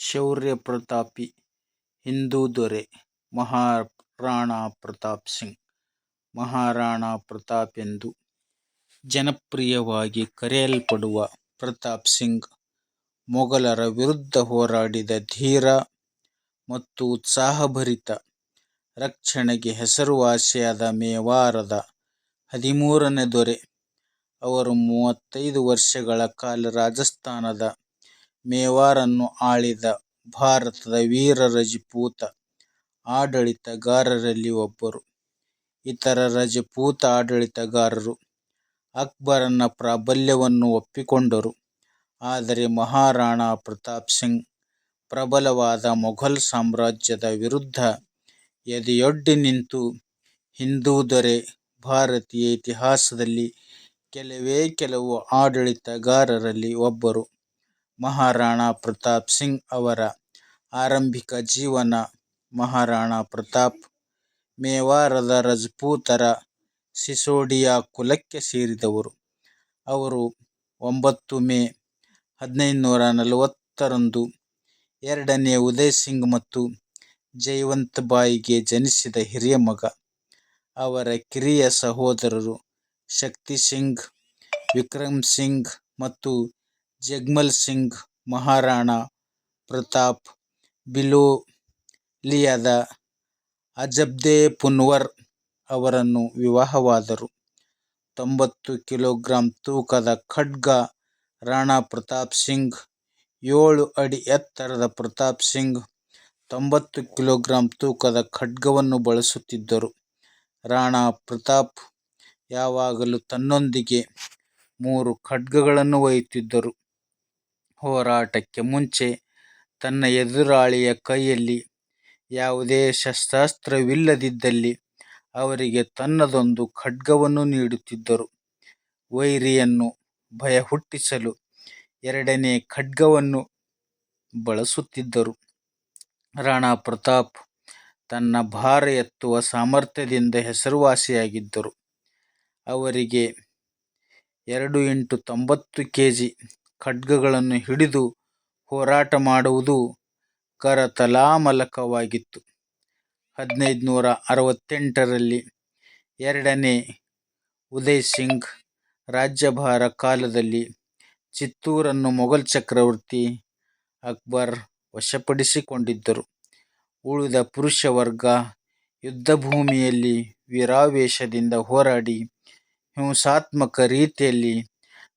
ಶೌರ್ಯಪ್ರತಾಪಿ ಹಿಂದೂ ದೊರೆ, ಮಹಾರಾಣಾ ಪ್ರತಾಪ್ ಸಿಂಗ್ ಮಹಾರಾಣಾ ಪ್ರತಾಪ್ ಎಂದು ಜನಪ್ರಿಯವಾಗಿ ಕರೆಯಲ್ಪಡುವ ಪ್ರತಾಪ್ ಸಿಂಗ್ ಮೊಘಲರ ವಿರುದ್ಧ ಹೋರಾಡಿದ ಧೀರ ಮತ್ತು ಉತ್ಸಾಹಭರಿತ ರಕ್ಷಣೆಗೆ ಹೆಸರುವಾಸಿಯಾದ ಮೇವಾರದ ಹದಿಮೂರನೇ ದೊರೆ. ಅವರು ಮೂವತ್ತೈದು ವರ್ಷಗಳ ಕಾಲ ರಾಜಸ್ಥಾನದ ಮೇವಾರನ್ನು ಆಳಿದ ಭಾರತದ ವೀರ ರಜಪೂತ ಆಡಳಿತಗಾರರಲ್ಲಿ ಒಬ್ಬರು. ಇತರ ರಜಪೂತ ಆಡಳಿತಗಾರರು ಅಕ್ಬರನ ಪ್ರಾಬಲ್ಯವನ್ನು ಒಪ್ಪಿಕೊಂಡರು, ಆದರೆ ಮಹಾರಾಣಾ ಪ್ರತಾಪ್ ಸಿಂಗ್ ಪ್ರಬಲವಾದ ಮೊಘಲ್ ಸಾಮ್ರಾಜ್ಯದ ವಿರುದ್ಧ ಎದೆಯೊಡ್ಡಿ ನಿಂತು, ಹಿಂದೂ ದೊರೆ. ಭಾರತೀಯ ಇತಿಹಾಸದಲ್ಲಿ ಕೆಲವೇ ಕೆಲವು ಆಡಳಿತಗಾರರಲ್ಲಿ ಒಬ್ಬರು ಮಹಾರಾಣಾ ಪ್ರತಾಪ್ ಸಿಂಗ್ ಅವರ ಆರಂಭಿಕ ಜೀವನ ಮಹಾರಾಣಾ ಪ್ರತಾಪ್ ಮೇವಾರದ ರಜಪೂತರ ಸಿಸೋಡಿಯಾ ಕುಲಕ್ಕೆ ಸೇರಿದವರು. ಅವರು ಒಂಬತ್ತು ಮೇ ಹದಿನೈದುನೂರ ನಲವತ್ತರಂದು ಎರಡನೇ ಉದಯ್ ಸಿಂಗ್ ಮತ್ತು ಜೈವಂತ್ ಬಾಯಿಗೆ ಜನಿಸಿದ ಹಿರಿಯ ಮಗ. ಅವರ ಕಿರಿಯ ಸಹೋದರರು ಶಕ್ತಿ ಸಿಂಗ್, ವಿಕ್ರಮ್ ಸಿಂಗ್ ಮತ್ತು ಜಗ್ಮಲ್ ಸಿಂಗ್, ಮಹಾರಾಣಾ ಪ್ರತಾಪ್ ಬಿಲೋಲಿಯಾದ ಅಜ಼್ಪದೇಪುನ್ವರ್ ಅವರನ್ನು ವಿವಾಹವಾದರು. ತೊಂಬತ್ತು ಕಿಲೋಗ್ರಾಂ ತೂಕದ ಖಡ್ಗ ರಾಣಾ ಪ್ರತಾಪ್ ಸಿಂಗ್, ಏಳು ಅಡಿ ಎತ್ತರದ ಪ್ರತಾಪ್ ಸಿಂಗ್, ತೊಂಬತ್ತು ಕಿಲೋಗ್ರಾಂ ತೂಕದ ಖಡ್ಗವನ್ನು ಬಳಸುತ್ತಿದ್ದರು. ರಾಣಾ ಪ್ರತಾಪ್ ಯಾವಾಗಲೂ ತನ್ನೊಂದಿಗೆ ಮೂರು ಖಡ್ಗಗಳನ್ನು ಒಯ್ಯುತ್ತಿದ್ದರು. ಹೋರಾಟಕ್ಕೆ ಮುಂಚೆ ತನ್ನ ಎದುರಾಳಿಯ ಕೈಯಲ್ಲಿ ಯಾವುದೇ ಶಸ್ತ್ರಾಸ್ತ್ರವಿಲ್ಲದಿದ್ದಲ್ಲಿ ಅವರಿಗೆ ತನ್ನದೊಂದು ಖಡ್ಗವನ್ನು ನೀಡುತ್ತಿದ್ದರು. ವೈರಿಯನ್ನು ಭಯ ಹುಟ್ಟಿಸಲು ಎರಡನೇ ಖಡ್ಗವನ್ನು ಬಳಸುತ್ತಿದ್ದರು. ರಾಣಾ ಪ್ರತಾಪ್ ತನ್ನ ಭಾರ ಎತ್ತುವ ಸಾಮರ್ಥ್ಯದಿಂದ ಹೆಸರುವಾಸಿಯಾಗಿದ್ದರು. ಅವರಿಗೆ ಎರಡು ಇಂಟು ತೊಂಬತ್ತು ಕೆಜಿ ಖಡ್ಗಗಳನ್ನು ಹಿಡಿದು ಹೋರಾಟ ಮಾಡುವುದು ಕರತಲಾಮಲಕವಾಗಿತ್ತು. ಹದಿನೈದು ನೂರ ಅರವತ್ತೆಂಟರಲ್ಲಿ ಎರಡನೇ ಉದಯ್ ಸಿಂಗ್ ರಾಜ್ಯಭಾರ ಕಾಲದಲ್ಲಿ ಚಿತ್ತೂರನ್ನು ಮೊಘಲ್ ಚಕ್ರವರ್ತಿ ಅಕ್ಬರ್ ವಶಪಡಿಸಿಕೊಂಡಿದ್ದರು. ಉಳಿದ ಪುರುಷ ವರ್ಗ ಯುದ್ಧಭೂಮಿಯಲ್ಲಿ ವೀರಾವೇಶದಿಂದ ಹೋರಾಡಿ ಹಿಂಸಾತ್ಮಕ ರೀತಿಯಲ್ಲಿ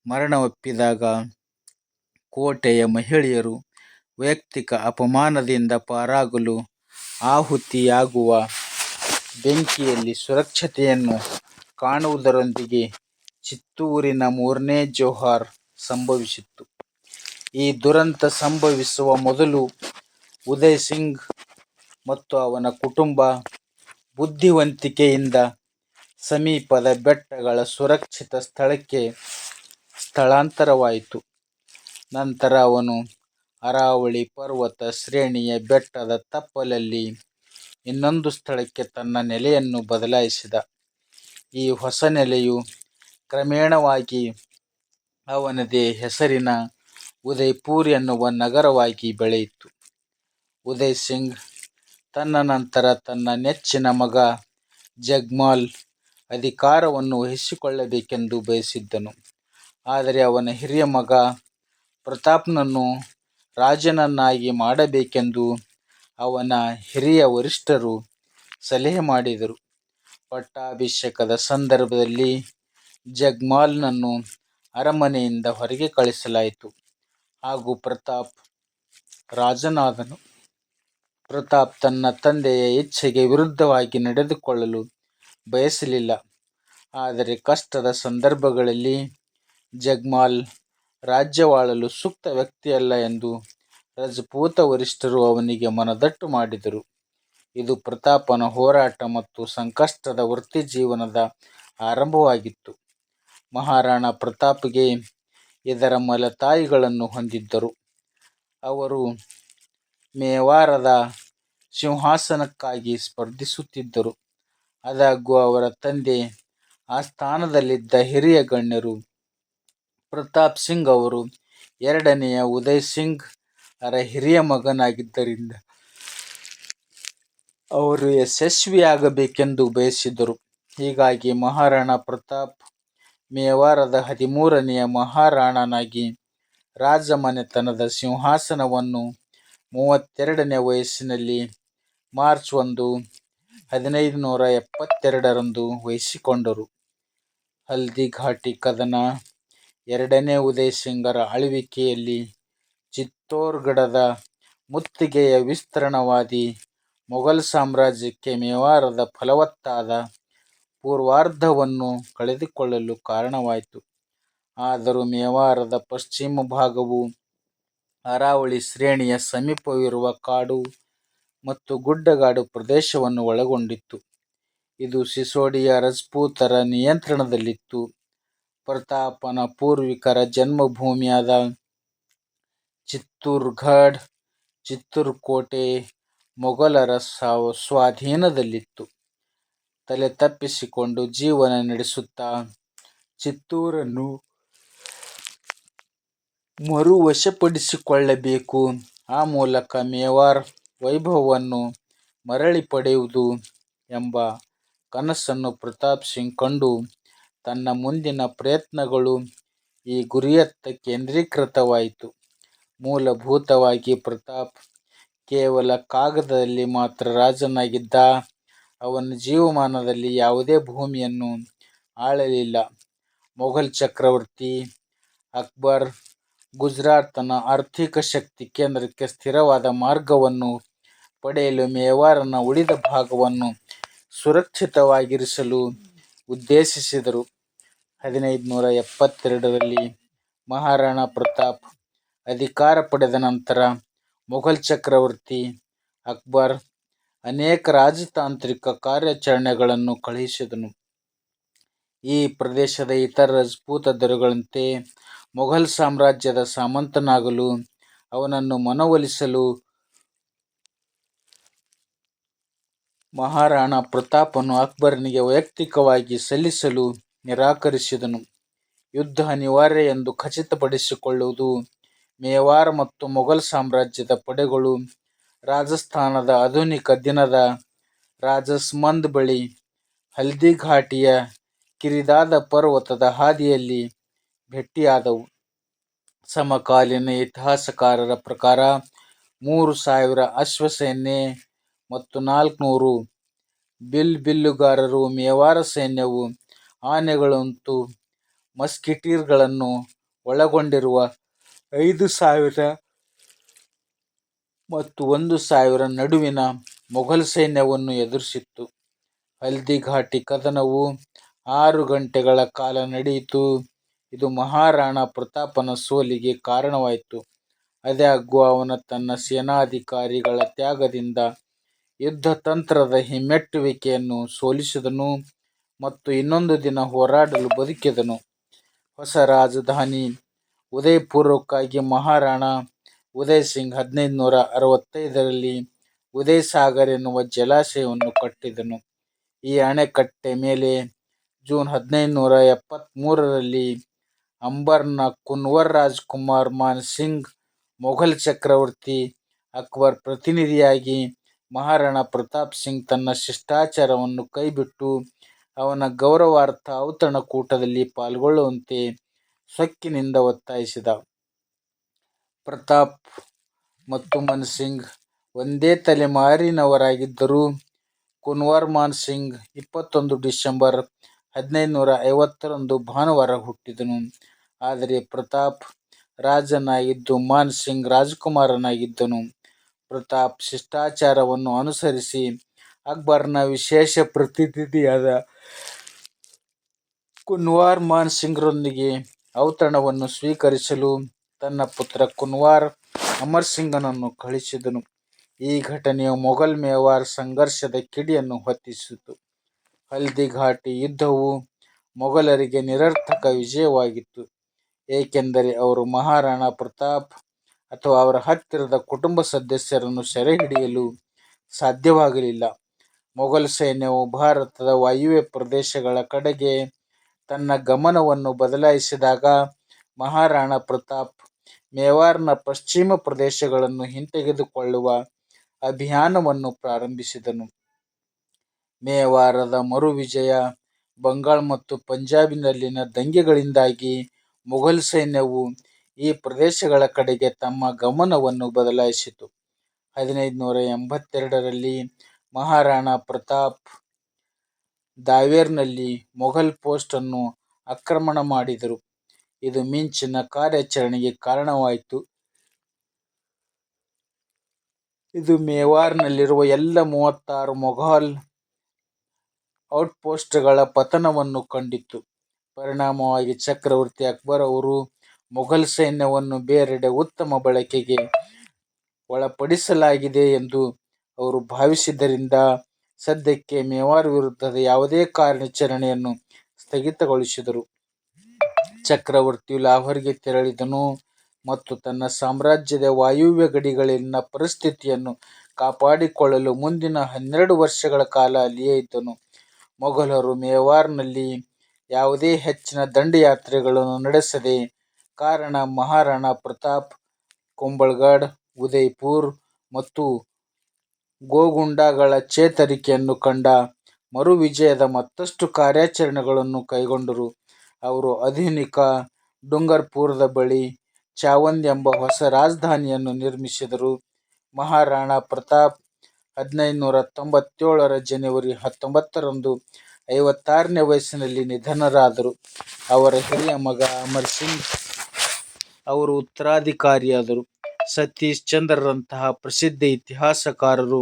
ಮರಣವಪ್ಪಿದಾಗ ಕೋಟೆಯ ಮಹಿಳೆಯರು ವೈಯಕ್ತಿಕ ಅಪಮಾನದಿಂದ ಪಾರಾಗಲು ಆಹುತಿಯಾಗುವ ಬೆಂಕಿಯಲ್ಲಿ ಸುರಕ್ಷತೆಯನ್ನು ಕಾಣುವುದರೊಂದಿಗೆ ಚಿತ್ತೂರಿನ ಮೂರನೇ ಜೋಹರ್ ಸಂಭವಿಸಿತ್ತು ಈ ದುರಂತ ಸಂಭವಿಸುವ ಮೊದಲು ಉದಯ್ ಸಿಂಗ್ ಮತ್ತು ಅವನ ಕುಟುಂಬ ಬುದ್ಧಿವಂತಿಕೆಯಿಂದ ಸಮೀಪದ ಬೆಟ್ಟಗಳ ಸುರಕ್ಷಿತ ಸ್ಥಳಕ್ಕೆ ಸ್ಥಳಾಂತರವಾಯಿತು. ನಂತರ ಅವನು ಅರಾವಳಿ ಪರ್ವತ ಶ್ರೇಣಿಯ ಬೆಟ್ಟದ ತಪ್ಪಲಲ್ಲಿ ಇನ್ನೊಂದು ಸ್ಥಳಕ್ಕೆ ತನ್ನ ನೆಲೆಯನ್ನು ಬದಲಾಯಿಸಿದ. ಈ ಹೊಸ ನೆಲೆಯು ಕ್ರಮೇಣವಾಗಿ ಅವನದೇ ಹೆಸರಿನ ಉದಯ್ಪುರ್ ಎನ್ನುವ ನಗರವಾಗಿ ಬೆಳೆಯಿತು. ಉದಯ್ ಸಿಂಗ್ ತನ್ನ ನಂತರ ತನ್ನ ನೆಚ್ಚಿನ ಮಗ ಜಗ್ಮಾಲ್ ಅಧಿಕಾರವನ್ನು ವಹಿಸಿಕೊಳ್ಳಬೇಕೆಂದು ಬಯಸಿದ್ದನು. ಆದರೆ ಅವನ ಹಿರಿಯ ಮಗ ಪ್ರತಾಪ್ನನ್ನು ರಾಜನನ್ನಾಗಿ ಮಾಡಬೇಕೆಂದು ಅವನ ಹಿರಿಯ ವರಿಷ್ಠರು ಸಲಹೆ ಮಾಡಿದರು. ಪಟ್ಟಾಭಿಷೇಕದ ಸಂದರ್ಭದಲ್ಲಿ ಜಗ್ಮಾಲ್ನನ್ನು ಅರಮನೆಯಿಂದ ಹೊರಗೆ ಕಳಿಸಲಾಯಿತು ಹಾಗೂ ಪ್ರತಾಪ್ ರಾಜನಾದನು. ಪ್ರತಾಪ್ ತನ್ನ ತಂದೆಯ ಇಚ್ಛೆಗೆ ವಿರುದ್ಧವಾಗಿ ನಡೆದುಕೊಳ್ಳಲು ಬಯಸಲಿಲ್ಲ, ಆದರೆ ಕಷ್ಟದ ಸಂದರ್ಭಗಳಲ್ಲಿ ಜಗ್ಮಾಲ್ ರಾಜ್ಯವಾಳಲು ಸೂಕ್ತ ವ್ಯಕ್ತಿಯಲ್ಲ ಎಂದು ರಜಪೂತ ವರಿಷ್ಠರು ಅವನಿಗೆ ಮನದಟ್ಟು ಮಾಡಿದರು. ಇದು ಪ್ರತಾಪನ ಹೋರಾಟ ಮತ್ತು ಸಂಕಷ್ಟದ ವೃತ್ತಿಜೀವನದ ಆರಂಭವಾಗಿತ್ತು. ಮಹಾರಾಣಾ ಪ್ರತಾಪ್ಗೆ ಇದರ ಮಲತಾಯಿಗಳನ್ನು ಹೊಂದಿದ್ದರು. ಅವರು ಮೇವಾರದ ಸಿಂಹಾಸನಕ್ಕಾಗಿ ಸ್ಪರ್ಧಿಸುತ್ತಿದ್ದರು, ಆದಾಗ್ಯೂ ಅವರ ತಂದೆ ಆ ಸ್ಥಾನದಲ್ಲಿದ್ದ ಹಿರಿಯ ಗಣ್ಯರು ಪ್ರತಾಪ್ ಸಿಂಗ್ ಅವರು ಎರಡನೆಯ ಉದಯ್ ಸಿಂಗ್ ಅವರ ಹಿರಿಯ ಮಗನಾಗಿದ್ದರಿಂದ ಅವರು ಯಶಸ್ವಿಯಾಗಬೇಕೆಂದು ಬಯಸಿದರು ಹೀಗಾಗಿ ಮಹಾರಾಣಾ ಪ್ರತಾಪ್ ಮೇವಾರದ ಹದಿಮೂರನೆಯ ಮಹಾರಾಣನಾಗಿ ರಾಜಮನೆತನದ ಸಿಂಹಾಸನವನ್ನು ಮೂವತ್ತೆರಡನೇ ವಯಸ್ಸಿನಲ್ಲಿ ಮಾರ್ಚ್ ಒಂದು, ಹದಿನೈದು ನೂರ ಎಪ್ಪತ್ತೆರಡರಂದು ವಹಿಸಿಕೊಂಡರು. ಹಲ್ದಿಘಾಟಿ ಕದನ ಎರಡನೇ ಉದಯ್ ಸಿಂಗರ ಆಳ್ವಿಕೆಯಲ್ಲಿ ಚಿತ್ತೋರ್ಗಢದ ಮುತ್ತಿಗೆಯ ವಿಸ್ತರಣವಾದಿ ಮೊಘಲ್ ಸಾಮ್ರಾಜ್ಯಕ್ಕೆ ಮೇವಾರದ ಫಲವತ್ತಾದ ಪೂರ್ವಾರ್ಧವನ್ನು ಕಳೆದುಕೊಳ್ಳಲು ಕಾರಣವಾಯಿತು. ಆದರೂ ಮೇವಾರದ ಪಶ್ಚಿಮ ಭಾಗವು ಅರಾವಳಿ ಶ್ರೇಣಿಯ ಸಮೀಪವಿರುವ ಕಾಡು ಮತ್ತು ಗುಡ್ಡಗಾಡು ಪ್ರದೇಶವನ್ನು ಒಳಗೊಂಡಿತ್ತು. ಇದು ಸಿಸೋಡಿಯ ರಜಪೂತರ ನಿಯಂತ್ರಣದಲ್ಲಿತ್ತು. ಪ್ರತಾಪನ ಪೂರ್ವಿಕರ ಜನ್ಮಭೂಮಿಯಾದ ಚಿತ್ತೂರ್ಗಢ್ (ಚಿತ್ತೂರು ಕೋಟೆ) ಸಾವು ಸ್ವಾಧೀನದಲ್ಲಿತ್ತು. ತಲೆ ತಪ್ಪಿಸಿಕೊಂಡು ಜೀವನ ನಡೆಸುತ್ತಾ ಚಿತ್ತೂರನ್ನು ಮರುವಶಪಡಿಸಿಕೊಳ್ಳಬೇಕು, ಆ ಮೂಲಕ ಮೇವಾರ್ ವೈಭವವನ್ನು ಮರಳಿ ಪಡೆಯುವುದು ಎಂಬ ಕನಸನ್ನು ಪ್ರತಾಪ್ ಸಿಂಗ್ ಕಂಡು ತನ್ನ ಮುಂದಿನ ಪ್ರಯತ್ನಗಳು ಈ ಗುರಿಯತ್ತ ಕೇಂದ್ರೀಕೃತವಾಯಿತು. ಮೂಲಭೂತವಾಗಿ ಪ್ರತಾಪ್ ಕೇವಲ ಕಾಗದದಲ್ಲಿ ಮಾತ್ರ ರಾಜನಾಗಿದ್ದ. ಅವನ ಜೀವಮಾನದಲ್ಲಿ ಯಾವುದೇ ಭೂಮಿಯನ್ನು ಆಳಲಿಲ್ಲ. ಮೊಘಲ್ ಚಕ್ರವರ್ತಿ ಅಕ್ಬರ್ ಗುಜರಾತ್ ಆರ್ಥಿಕ ಶಕ್ತಿ ಕೇಂದ್ರಕ್ಕೆ ಸ್ಥಿರವಾದ ಮಾರ್ಗವನ್ನು ಪಡೆಯಲು ಮೇವಾರನ ಉಳಿದ ಭಾಗವನ್ನು ಸುರಕ್ಷಿತವಾಗಿರಿಸಲು ಉದ್ದೇಶಿಸಿದರು. ಹದಿನೈದುನೂರ ಎಪ್ಪತ್ತೆರಡರಲ್ಲಿ ಮಹಾರಾಣಾ ಪ್ರತಾಪ್ ಅಧಿಕಾರ ಪಡೆದ ನಂತರ ಮೊಘಲ್ ಚಕ್ರವರ್ತಿ ಅಕ್ಬರ್ ಅನೇಕ ರಾಜತಾಂತ್ರಿಕ ಕಾರ್ಯಾಚರಣೆಗಳನ್ನು ಕಳುಹಿಸಿದನು. ಈ ಪ್ರದೇಶದ ಇತರ ರಜಪೂತ ದೊರೆಗಳಂತೆ ಮೊಘಲ್ ಸಾಮ್ರಾಜ್ಯದ ಸಾಮಂತನಾಗಲು ಅವನನ್ನು ಮನವೊಲಿಸಲು ಮಹಾರಾಣಾ ಪ್ರತಾಪನು ಅಕ್ಬರನಿಗೆ ವೈಯಕ್ತಿಕವಾಗಿ ಸಲ್ಲಿಸಲು ನಿರಾಕರಿಸಿದನು. ಯುದ್ಧ ಅನಿವಾರ್ಯ ಎಂದು ಖಚಿತಪಡಿಸಿಕೊಳ್ಳುವುದು ಮೇವಾರ್ ಮತ್ತು ಮೊಘಲ್ ಸಾಮ್ರಾಜ್ಯದ ಪಡೆಗಳು ರಾಜಸ್ಥಾನದ ಆಧುನಿಕ ದಿನದ ರಾಜಸ್ಮಂದ್ ಬಳಿ ಹಲ್ದಿಘಾಟಿಯ ಕಿರಿದಾದ ಪರ್ವತದ ಹಾದಿಯಲ್ಲಿ ಭೇಟಿಯಾದವು. ಸಮಕಾಲೀನ ಇತಿಹಾಸಕಾರರ ಪ್ರಕಾರ ಮೂರು ಸಾವಿರ ಅಶ್ವಸೈನ್ಯ ಮತ್ತು ನಾಲ್ಕುನೂರು ಬಿಲ್ ಬಿಲ್ಲುಗಾರರು ಮೇವಾರ ಸೈನ್ಯವು ಆನೆಗಳು ಮಸ್ಕಿಟೀರ್ಗಳನ್ನು ಒಳಗೊಂಡಿರುವ ಐದು ಸಾವಿರ ಮತ್ತು ಒಂದು ಸಾವಿರ ನಡುವಿನ ಮೊಘಲ್ ಸೈನ್ಯವನ್ನು ಎದುರಿಸಿತ್ತು. ಹಲ್ದಿಘಾಟಿ ಕದನವು ಆರು ಗಂಟೆಗಳ ಕಾಲ ನಡೆಯಿತು, ಇದು ಮಹಾರಾಣಾ ಪ್ರತಾಪನ ಸೋಲಿಗೆ ಕಾರಣವಾಯಿತು. ಆದಾಗ್ಯೂ ಅವನ ತನ್ನ ಸೇನಾಧಿಕಾರಿಗಳ ತ್ಯಾಗದಿಂದ ಯುದ್ಧತಂತ್ರದ ಹಿಮ್ಮೆಟ್ಟುವಿಕೆಯನ್ನು ಸೋಲಿಸಿದನು. ಮತ್ತು ಇನ್ನೊಂದು ದಿನ ಹೋರಾಡಲು ಬದುಕಿದನು. ಹೊಸ ರಾಜಧಾನಿ ಉದಯಪುರಕ್ಕಾಗಿ ಮಹಾರಾಣಾ ಉದಯ್ ಸಿಂಗ್ ಹದಿನೈದು ನೂರ ಅರವತ್ತೈದರಲ್ಲಿ ಉದಯ್ ಸಾಗರ್ ಎನ್ನುವ ಜಲಾಶಯವನ್ನು ಕಟ್ಟಿದನು. ಈ ಅಣೆಕಟ್ಟೆ ಮೇಲೆ ಜೂನ್ ಹದಿನೈದು ನೂರ ಎಪ್ಪತ್ತ್ಮೂರರಲ್ಲಿ ಅಂಬರ್ನ ಕುನ್ವರ್ ರಾಜ್ಕುಮಾರ್ ಮಾನ್ ಸಿಂಗ್, ಮೊಘಲ್ ಚಕ್ರವರ್ತಿ ಅಕ್ಬರ್ ಪ್ರತಿನಿಧಿಯಾಗಿ ಮಹಾರಾಣಾ ಪ್ರತಾಪ್ ಸಿಂಗ್ ತನ್ನ ಶಿಷ್ಟಾಚಾರವನ್ನು ಕೈಬಿಟ್ಟು ಅವನ ಗೌರವಾರ್ಥ ಔತಣಕೂಟದಲ್ಲಿ ಪಾಲ್ಗೊಳ್ಳುವಂತೆ ಸೊಕ್ಕಿನಿಂದ ಒತ್ತಾಯಿಸಿದ. ಪ್ರತಾಪ್ ಮತ್ತು ಮನ್ಸಿಂಗ್ ಒಂದೇ ತಲೆಮಾರಿನವರಾಗಿದ್ದರೂ ಕುನ್ವರ್ ಮಾನ್ ಸಿಂಗ್ ಇಪ್ಪತ್ತೊಂದು ಡಿಸೆಂಬರ್ ಹದಿನೈದುನೂರ ಐವತ್ತರಂದು ಭಾನುವಾರ ಹುಟ್ಟಿದನು. ಆದರೆ ಪ್ರತಾಪ್ ರಾಜನಾಗಿದ್ದು ಮಾನ್ ಸಿಂಗ್ ರಾಜಕುಮಾರನಾಗಿದ್ದನು. ಪ್ರತಾಪ್ ಶಿಷ್ಟಾಚಾರವನ್ನು ಅನುಸರಿಸಿ ಅಕ್ಬರನ ವಿಶೇಷ ಪ್ರತಿನಿಧಿಯಾದ ಕುನ್ವಾರ್ ಮಾನ್ ಸಿಂಗ್ರೊಂದಿಗೆ ಔತಣವನ್ನು ಸ್ವೀಕರಿಸಲು ತನ್ನ ಪುತ್ರ ಕುನ್ವಾರ್ ಅಮರ್ ಸಿಂಗನನ್ನು ಕಳುಹಿಸಿದನು. ಈ ಘಟನೆಯು ಮೊಘಲ್ ಮೇವಾರ್ ಸಂಘರ್ಷದ ಕಿಡಿಯನ್ನು ಹೊತ್ತಿಸಿತು. ಹಲ್ದಿಘಾಟಿ ಯುದ್ಧವು ಮೊಘಲರಿಗೆ ನಿರರ್ಥಕ ವಿಜಯವಾಗಿತ್ತು, ಏಕೆಂದರೆ ಅವರು ಮಹಾರಾಣಾ ಪ್ರತಾಪ್ ಅಥವಾ ಅವರ ಹತ್ತಿರದ ಕುಟುಂಬ ಸದಸ್ಯರನ್ನು ಸೆರೆಹಿಡಿಯಲು ಸಾಧ್ಯವಾಗಲಿಲ್ಲ. ಮೊಘಲ್ ಸೈನ್ಯವು ಭಾರತದ ವಾಯುವ್ಯ ಪ್ರದೇಶಗಳ ಕಡೆಗೆ ತನ್ನ ಗಮನವನ್ನು ಬದಲಾಯಿಸಿದಾಗ ಮಹಾರಾಣಾ ಪ್ರತಾಪ್ ಮೇವಾರ್ನ ಪಶ್ಚಿಮ ಪ್ರದೇಶಗಳನ್ನು ಹಿಂತೆಗೆದುಕೊಳ್ಳುವ ಅಭಿಯಾನವನ್ನು ಪ್ರಾರಂಭಿಸಿದನು. ಮೇವಾರದ ಮರುವಿಜಯ, ಬಂಗಾಳ ಮತ್ತು ಪಂಜಾಬಿನಲ್ಲಿನ ದಂಗೆಗಳಿಂದಾಗಿ ಮೊಘಲ್ ಸೈನ್ಯವು ಈ ಪ್ರದೇಶಗಳ ಕಡೆಗೆ ತಮ್ಮ ಗಮನವನ್ನು ಬದಲಾಯಿಸಿತು. ಹದಿನೈದು ನೂರ ಎಂಬತ್ತೆರಡರಲ್ಲಿ ಮಹಾರಾಣಾ ಪ್ರತಾಪ್ ದಾವೇರ್ನಲ್ಲಿ ಮೊಘಲ್ ಪೋಸ್ಟ್ ಅನ್ನು ಆಕ್ರಮಣ ಮಾಡಿದರು, ಇದು ಮಿಂಚಿನ ಕಾರ್ಯಾಚರಣೆಗೆ ಕಾರಣವಾಯಿತು. ಇದು ಮೇವಾರ್ನಲ್ಲಿರುವ ಎಲ್ಲ ಮೂವತ್ತಾರು ಮೊಘಲ್ ಔಟ್ಪೋಸ್ಟ್ಗಳ ಪತನವನ್ನು ಕಂಡಿತು. ಪರಿಣಾಮವಾಗಿ ಚಕ್ರವರ್ತಿ ಅಕ್ಬರ್ ಅವರು ಮೊಘಲ್ ಸೈನ್ಯವನ್ನು ಬೇರೆಡೆ ಉತ್ತಮ ಬಳಕೆಗೆ ಒಳಪಡಿಸಲಾಗಿದೆ ಎಂದು ಅವರು ಭಾವಿಸಿದ್ದರಿಂದ ಸದ್ಯಕ್ಕೆ ಮೇವಾರ್ ವಿರುದ್ಧದ ಯಾವುದೇ ಕಾರ್ಯಾಚರಣೆಯನ್ನು ಸ್ಥಗಿತಗೊಳಿಸಿದರು. ಚಕ್ರವರ್ತಿಯು ಲಾಹೋರ್ಗೆ ತೆರಳಿದನು ಮತ್ತು ತನ್ನ ಸಾಮ್ರಾಜ್ಯದ ವಾಯುವ್ಯ ಗಡಿಗಳಲ್ಲಿನ ಪರಿಸ್ಥಿತಿಯನ್ನು ಕಾಪಾಡಿಕೊಳ್ಳಲು ಮುಂದಿನ ಹನ್ನೆರಡು ವರ್ಷಗಳ ಕಾಲ ಅಲ್ಲಿಯೇ ಇದ್ದನು. ಮೊಘಲರು ಮೇವಾರ್ನಲ್ಲಿ ಯಾವುದೇ ಹೆಚ್ಚಿನ ದಂಡಯಾತ್ರೆಗಳನ್ನು ನಡೆಸದೆ ಕಾರಣ ಮಹಾರಾಣಾ ಪ್ರತಾಪ್ ಕುಂಭಲ್ಗಢ್, ಉದಯ್ಪುರ್ ಮತ್ತು ಗೋಲ್ಕೊಂಡಗಳ ಚೇತರಿಕೆಯನ್ನು ಕಂಡ ಮರುವಿಜಯದ ಮತ್ತಷ್ಟು ಕಾರ್ಯಾಚರಣೆಗಳನ್ನು ಕೈಗೊಂಡರು. ಅವರು ಆಧುನಿಕ ಡುಂಗರ್ಪುರದ ಬಳಿ ಚಾವಂದ್ ಎಂಬ ಹೊಸ ರಾಜಧಾನಿಯನ್ನು ನಿರ್ಮಿಸಿದರು. ಮಹಾರಾಣಾ ಪ್ರತಾಪ್ ಹದಿನೈದುನೂರ ತೊಂಬತ್ತೇಳರ ಜನವರಿ ಹತ್ತೊಂಬತ್ತರಂದು ಐವತ್ತಾರನೇ ವಯಸ್ಸಿನಲ್ಲಿ ನಿಧನರಾದರು. ಅವರ ಹಿರಿಯ ಮಗ ಅಮರ್ ಸಿಂಗ್ ಅವರು ಉತ್ತರಾಧಿಕಾರಿಯಾದರು. ಸತೀಶ್ ಚಂದ್ರರಂತಹ ಪ್ರಸಿದ್ಧ ಇತಿಹಾಸಕಾರರು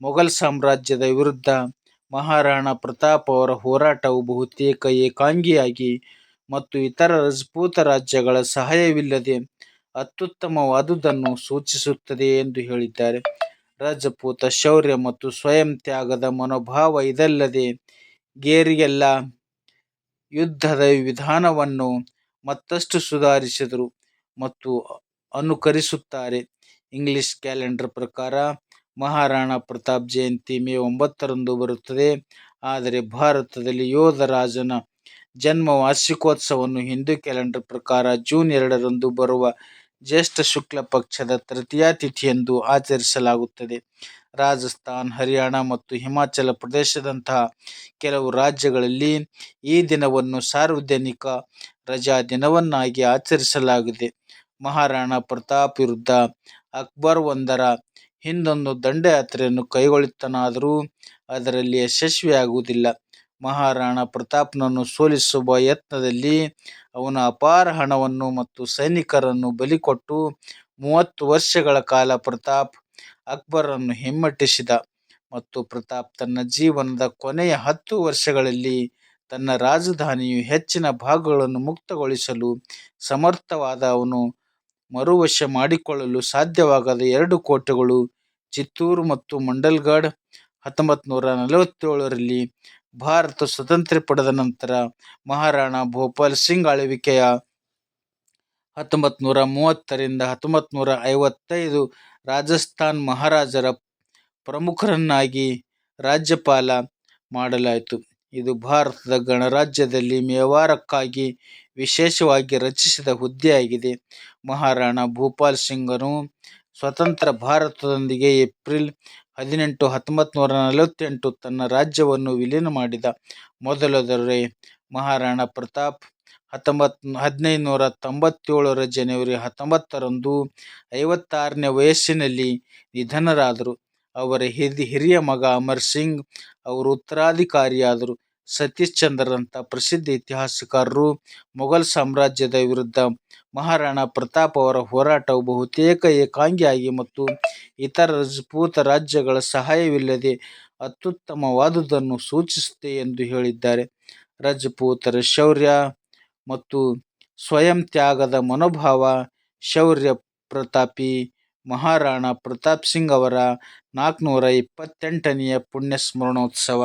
ಮೊಘಲ್ ಸಾಮ್ರಾಜ್ಯದ ವಿರುದ್ಧ ಮಹಾರಾಣಾ ಪ್ರತಾಪ್ ಅವರ ಹೋರಾಟವು ಬಹುತೇಕ ಏಕಾಂಗಿಯಾಗಿ ಮತ್ತು ಇತರ ರಜಪೂತ ರಾಜ್ಯಗಳ ಸಹಾಯವಿಲ್ಲದೆ ಅತ್ಯುತ್ತಮವಾದುದನ್ನು ಸೂಚಿಸುತ್ತದೆ ಎಂದು ಹೇಳಿದ್ದಾರೆ. ರಜಪೂತ ಶೌರ್ಯ ಮತ್ತು ಸ್ವಯಂ ತ್ಯಾಗದ ಮನೋಭಾವ ಇದಲ್ಲದೆ ಗೆರಿಲ್ಲಾ ಯುದ್ಧದ ವಿಧಾನವನ್ನು ಮತ್ತಷ್ಟು ಸುಧಾರಿಸಿದರು ಮತ್ತು ಅನುಕರಿಸುತ್ತಾರೆ. ಇಂಗ್ಲಿಷ್ ಕ್ಯಾಲೆಂಡರ್ ಪ್ರಕಾರ ಮಹಾರಾಣಾ ಪ್ರತಾಪ್ ಜಯಂತಿ ಮೇ ಒಂಬತ್ತರಂದು ಬರುತ್ತದೆ, ಆದರೆ ಭಾರತದಲ್ಲಿ ಯೋಧ ರಾಜನ ಜನ್ಮ ವಾರ್ಷಿಕೋತ್ಸವವನ್ನು ಹಿಂದೂ ಕ್ಯಾಲೆಂಡರ್ ಪ್ರಕಾರ ಜೂನ್ ಎರಡರಂದು ಬರುವ ಜ್ಯೇಷ್ಠ ಶುಕ್ಲ ಪಕ್ಷದ ತೃತೀಯ ತಿಥಿಯಂದು ಆಚರಿಸಲಾಗುತ್ತದೆ. ರಾಜಸ್ಥಾನ, ಹರಿಯಾಣ ಮತ್ತು ಹಿಮಾಚಲ ಪ್ರದೇಶದಂತಹ ಕೆಲವು ರಾಜ್ಯಗಳಲ್ಲಿ ಈ ದಿನವನ್ನು ಸಾರ್ವಜನಿಕ ರಜಾ ದಿನವನ್ನಾಗಿ ಆಚರಿಸಲಾಗಿದೆ. ಮಹಾರಾಣಾ ಪ್ರತಾಪ್ ವಿರುದ್ಧ ಅಕ್ಬರ್ ಒಂದರ ಹಿಂದೊಂದು ದಂಡಯಾತ್ರೆಯನ್ನು ಕೈಗೊಳ್ಳುತ್ತಾನಾದರೂ ಅದರಲ್ಲಿ ಯಶಸ್ವಿಯಾಗುವುದಿಲ್ಲ. ಮಹಾರಾಣಾ ಪ್ರತಾಪ್ನನ್ನು ಸೋಲಿಸುವ ಯತ್ನದಲ್ಲಿ ಅವನು ಅಪಾರ ಹಣವನ್ನು ಮತ್ತು ಸೈನಿಕರನ್ನು ಬಲಿಕೊಟ್ಟು ಮೂವತ್ತು ವರ್ಷಗಳ ಕಾಲ ಪ್ರತಾಪ್ ಅಕ್ಬರನ್ನು ಹಿಮ್ಮೆಟ್ಟಿಸಿದ ಮತ್ತು ಪ್ರತಾಪ್ ತನ್ನ ಜೀವನದ ಕೊನೆಯ ಹತ್ತು ವರ್ಷಗಳಲ್ಲಿ ತನ್ನ ರಾಜಧಾನಿಯ ಹೆಚ್ಚಿನ ಭಾಗಗಳನ್ನು ಮುಕ್ತಗೊಳಿಸಲು ಸಮರ್ಥವಾದ ಅವನು ಮರುವಶ ಮಾಡಿಕೊಳ್ಳಲು ಸಾಧ್ಯವಾಗದ ಎರಡು ಕೋಟೆಗಳು ಚಿತ್ತೂರು ಮತ್ತು ಮಂಡಲ್ಗಢ. ಹತ್ತೊಂಬತ್ತುನೂರ ನಲವತ್ತೇಳರಲ್ಲಿ ಭಾರತ ಸ್ವತಂತ್ರ ಪಡೆದ ನಂತರ ಮಹಾರಾಣಾ ಭೋಪಾಲ್ ಸಿಂಗ್ ಆಳ್ವಿಕೆಯ ಹತ್ತೊಂಬತ್ತುನೂರ ಮೂವತ್ತರಿಂದ ಹತ್ತೊಂಬತ್ತುನೂರ ಐವತ್ತೈದು ರಾಜಸ್ಥಾನ್ ಮಹಾರಾಜರ ಪ್ರಮುಖರನ್ನಾಗಿ ರಾಜ್ಯಪಾಲ ಮಾಡಲಾಯಿತು. ಇದು ಭಾರತದ ಗಣರಾಜ್ಯದಲ್ಲಿ ಮೇವಾರಕ್ಕಾಗಿ ವಿಶೇಷವಾಗಿ ರಚಿಸಿದ ಹುದ್ದೆಯಾಗಿದೆ. ಮಹಾರಾಣಾ ಭೂಪಾಲ್ ಸಿಂಗನು ಸ್ವತಂತ್ರ ಭಾರತದೊಂದಿಗೆ ಏಪ್ರಿಲ್ ಹದಿನೆಂಟು, ಹತ್ತೊಂಬತ್ತುನೂರ ನಲವತ್ತೆಂಟು ತನ್ನ ರಾಜ್ಯವನ್ನು ವಿಲೀನ ಮಾಡಿದ ಮೊದಲ ದೊರೆ. ಮಹಾರಾಣಾ ಪ್ರತಾಪ್ ಹದಿನೈದುನೂರ ತೊಂಬತ್ತೇಳರ ಜನವರಿ ಹತ್ತೊಂಬತ್ತರಂದು ಐವತ್ತಾರನೇ ವಯಸ್ಸಿನಲ್ಲಿ ನಿಧನರಾದರು. ಅವರ ಹಿರಿಯ ಮಗ ಅಮರ್ ಸಿಂಗ್ ಅವರು ಉತ್ತರಾಧಿಕಾರಿಯಾದರು. ಸತೀಶ್ ಚಂದ್ರರಂಥ ಪ್ರಸಿದ್ಧ ಇತಿಹಾಸಕಾರರು ಮೊಘಲ್ ಸಾಮ್ರಾಜ್ಯದ ವಿರುದ್ಧ ಮಹಾರಾಣಾ ಪ್ರತಾಪ್ ಅವರ ಹೋರಾಟವು ಬಹುತೇಕ ಏಕಾಂಗಿಯಾಗಿ ಮತ್ತು ಇತರ ರಜಪೂತ ರಾಜ್ಯಗಳ ಸಹಾಯವಿಲ್ಲದೆ ಅತ್ಯುತ್ತಮವಾದುದನ್ನು ಸೂಚಿಸುತ್ತೆ ಎಂದು ಹೇಳಿದ್ದಾರೆ. ರಜಪೂತರ ಶೌರ್ಯ ಮತ್ತು ಸ್ವಯಂ ತ್ಯಾಗದ ಮನೋಭಾವ, ಶೌರ್ಯ ಪ್ರತಾಪಿ ಮಹಾರಾಣಾ ಪ್ರತಾಪ್ ಸಿಂಗ್ ಅವರ ನಾಲ್ಕುನೂರ ಇಪ್ಪತ್ತೆಂಟನೆಯ ಪುಣ್ಯಸ್ಮರಣೋತ್ಸವ